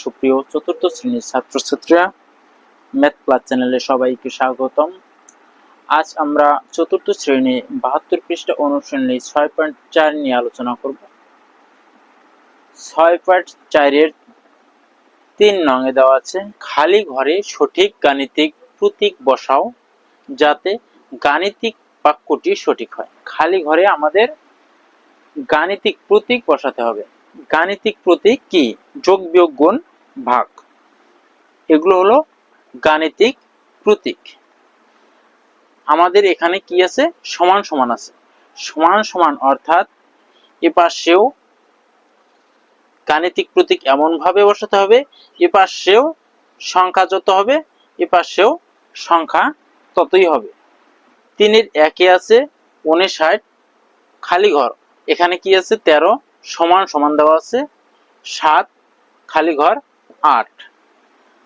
সুপ্রিয় চতুর্থ শ্রেণির ছাত্রছাত্রীরা ম্যাথ ক্লাস চ্যানেলে সবাইকে স্বাগতম। আজ আমরা চতুর্থ শ্রেণি বাহাত্তর পৃষ্ঠা অনুশীলনী ছয় পয়েন্ট চার নিয়ে আলোচনা করব। ছয় পয়েন্ট চারের তিন নঙে দেওয়া আছে, খালি ঘরে সঠিক গাণিতিক প্রতীক বসাও যাতে গাণিতিক বাক্যটি সঠিক হয়। খালি ঘরে আমাদের গাণিতিক প্রতীক বসাতে হবে। গাণিতিক প্রতীক কি? যোগ বিয়োগ গুণ ভাগ। এগুলো হলো গাণিতিক প্রতীক। আমাদের এখানে কি আছে? সমান সমান আছে। সমান সমান অর্থাৎ এ পাশেও গাণিতিক প্রতীক এমন ভাবে বসাতে হবে, এ পাশেও সংখ্যা যত হবে, এ পাশেও সংখ্যা ততই হবে। তিনের একে আছে উনষাট, খালি ঘর। এখানে কি আছে? তেরো সমান সমান দেওয়া আছে সাত, খালি ঘর আট।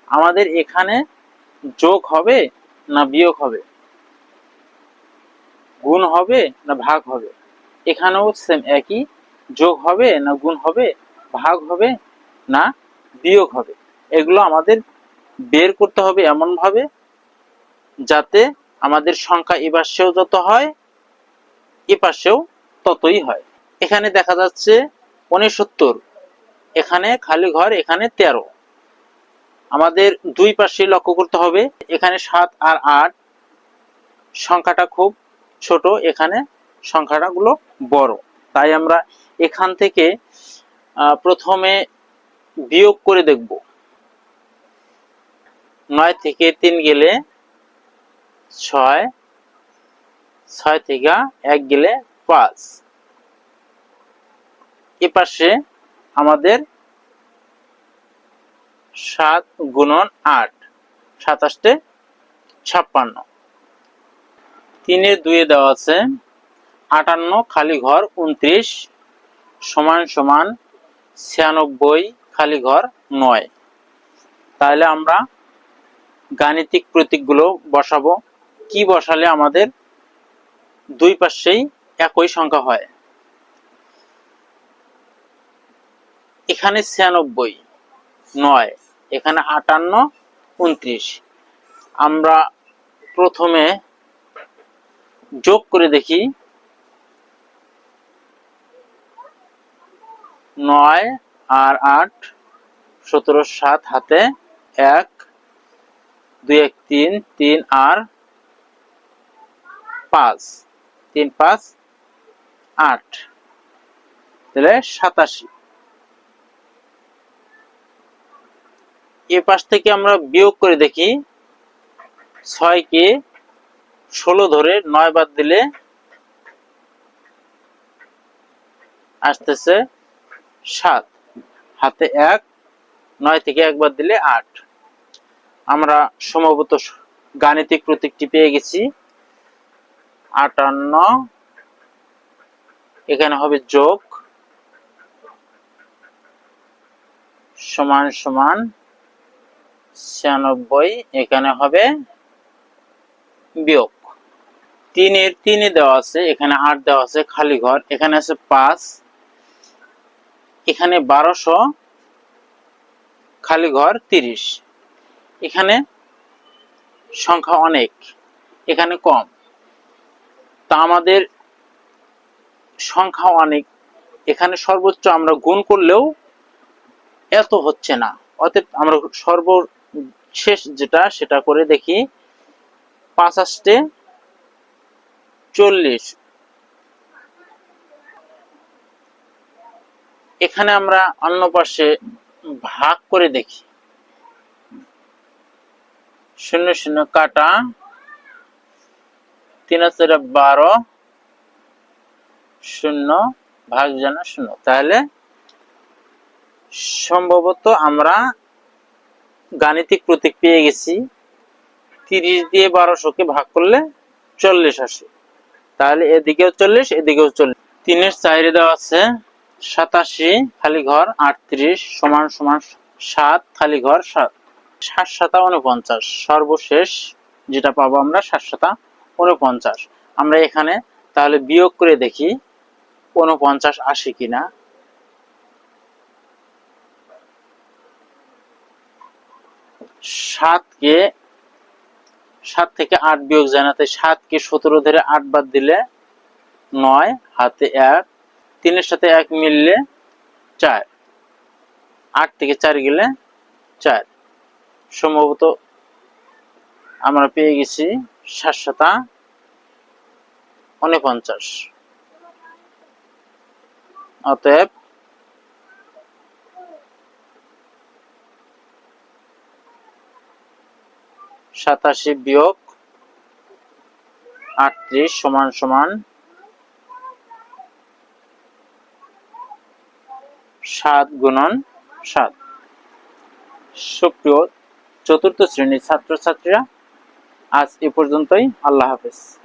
আমাদের এখানে যোগ হবে না বিয়োগ হবে? গুণ হবে না ভাগ হবে? এখানেও সেম একই। যোগ হবে না গুণ হবে, ভাগ হবে না বিয়োগ হবে? এগুলো আমাদের বের করতে হবে এমন ভাবে যাতে আমাদের সংখ্যা এ পাশেও যত হয়, এ পাশেও ততই হয়। এখানে দেখা যাচ্ছে উনসত্তর এখানে খালি ঘর, এখানে তেরো। আমাদের দুই পাশে লক্ষ্য করতে হবে, এখানে সাত আর আট, সংখ্যাটা খুব ছোট, এখানে সংখ্যাটা গুলো বড়। তাই আমরা এখান থেকে প্রথমে বিয়োগ করে দেখব। নয় থেকে তিন গেলে ছয় ছয় থেকে এক গেলে পাঁচ। এ পাশে আমাদের সাত গুণন আট, সাতাশটে ছাপ্পান্ন। তিনের দুয়ে দেওয়া আছে, আটান্ন খালি ঘর উনত্রিশ সমান সমান ছিয়ানব্বই খালি ঘর নয়। তাহলে আমরা গাণিতিক প্রতীকগুলো বসাবো। কি বসালে আমাদের দুই পাশেই একই সংখ্যা হয়? এখানে ছিয়ানব্বই, নয়, এখানে আটান্ন, উনত্রিশ। আমরা প্রথমে যোগ করে দেখি। নয় আর আট, সতেরো, সাত, হাতে এক, দুই, এক, তিন তিন আর পাঁচ, তিন, পাঁচ, আট। তাহলে সাতাশি। এ পাশ থেকে আমরা বিয়োগ করে দেখি ছয়কে ষোলো ধরে নয় বাদ দিলে আসতেছে সাত। হাতে এক, নয় থেকে একবার দিলে আট। আমরা সম্ভবত গাণিতিক প্রতীকটি পেয়ে গেছি। আটান্ন, এখানে হবে যোগ। সমান সমান ছিয়ানব্বই এখানে হবে বিয়োগ। তিনের তিনে দেওয়া আছে, এখানে আট দেওয়া আছে, খালি ঘর। এখানে আছে পাঁচ, এখানে বারোশো, খালি ঘর তিরিশ। এখানে সংখ্যা অনেক, এখানে কম। তা আমাদের সংখ্যা অনেক, এখানে সর্বোচ্চ আমরা গুণ করলেও এত হচ্ছে না। অতএব আমরা সর্বশেষ যেটা, সেটা করে দেখি। পাঁচাশটে চল্লিশ। এখানে আমরা অন্য পাশে ভাগ করে দেখি। শূন্য শূন্য কাটা। তিন হাজার বারো। শূন্য ভাগ জানা শূন্য। তাহলে সম্ভবত আমরা গাণিতিক প্রতীক পেয়ে গেছি। তিরিশ দিয়ে বারোশোকে ভাগ করলে চল্লিশ আসে। তাহলে এদিকেও চল্লিশ এদিকেও চল্লিশ। তিনের চাইরে দেওয়া আছে সাতাশি, খালি ঘর আটত্রিশ, সমান সমান সাত, খালি ঘর সাত। ষাট সাতা উনপঞ্চাশ সর্বশেষ যেটা পাবো আমরা ষাট সাতা উনপঞ্চাশ আমরা এখানে তাহলে বিয়োগ করে দেখি উনপঞ্চাশ আসে কিনা। সাতকে, সাত থেকে আট বিয়োগ যায় না, তাই সাতকে সতেরো ধরে আট বাদ দিলে নয়, হাতে এক, তিনের সাথে এক মিললে চার, আট থেকে চার গেলে চার। সম্ভবত আমরা পেয়ে গেছি সাতশতা উনপঞ্চাশ। অতএব সাতাশি বিয়োগ আটত্রিশ সমান সমান সাত গুণন সাত। সুপ্রিয় চতুর্থ শ্রেণির ছাত্রছাত্রীরা, আজ এ পর্যন্তই। আল্লাহ হাফেজ।